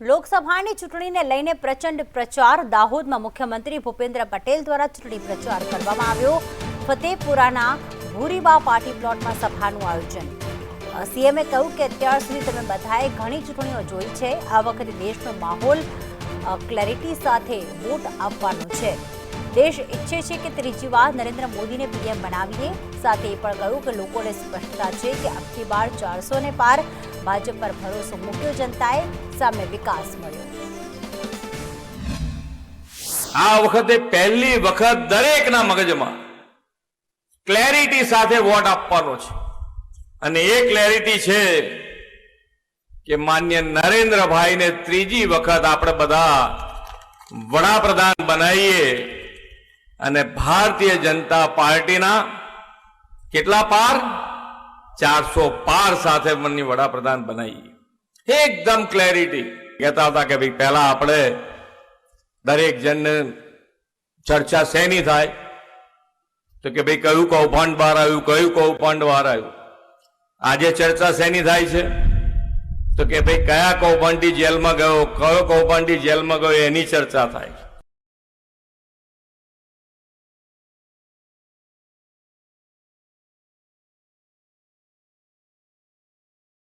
લોકસભાની ચૂંટણીને લઈને પ્રચંડ પ્રચાર. દાહોદમાં મુખ્યમંત્રી ભૂપેન્દ્ર પટેલ દ્વારા ચૂંટણી પ્રચાર કરવામાં આવ્યો. ફતેપુરાના ભૂરીબા પાર્ટી પ્લોટમાં સભાનું આયોજન. સીએમએ કહ્યું કે અત્યાર સુધી તમે બધાએ ઘણી ચૂંટણીઓ જોઈ છે. આ વખતે દેશનો માહોલ ક્લેરિટી સાથે વોટ આપવાનો છે. દેશ ઈચ્છે છે કે ત્રીજી વાર નરેન્દ્ર મોદીને પીએમ બનાવીએ. સાથે એ પણ કહ્યું કે લોકોને સ્પષ્ટતા છે કે આખી બાર ચારસો ને પાર ભાજપ પર ભરોસો મૂક્યો જનતાએ. સામે વિકાસ મળ્યો. આ વખતે પહેલી વખત દરેકના મગજમાં ક્લેરિટી સાથે વોટ આપવાનો છે. અને એ ક્લેરિટી છે કે માન્ય નરેન્દ્રભાઈને ત્રીજી વખત આપણે બધા વડાપ્રધાન બનાવીએ અને ભારતીય જનતા પાર્ટીના કેટલા પાર? ચારસો પાર સાથે મનની વડાપ્રધાન બનાવીએ. એકદમ ક્લેરિટી કહેતા હતા કે ભાઈ પહેલા આપણે દરેક જણને ચર્ચા શેની થાય? તો કે ભાઈ કયું કૌભાંડ બહાર આવ્યું, કયું કૌભાંડ બહાર આવ્યું? આજે ચર્ચા શેની થાય છે? તો કે ભાઈ કયા કૌભાંડી જેલમાં ગયો, કયો કૌભાંડી જેલમાં ગયો, એની ચર્ચા થાય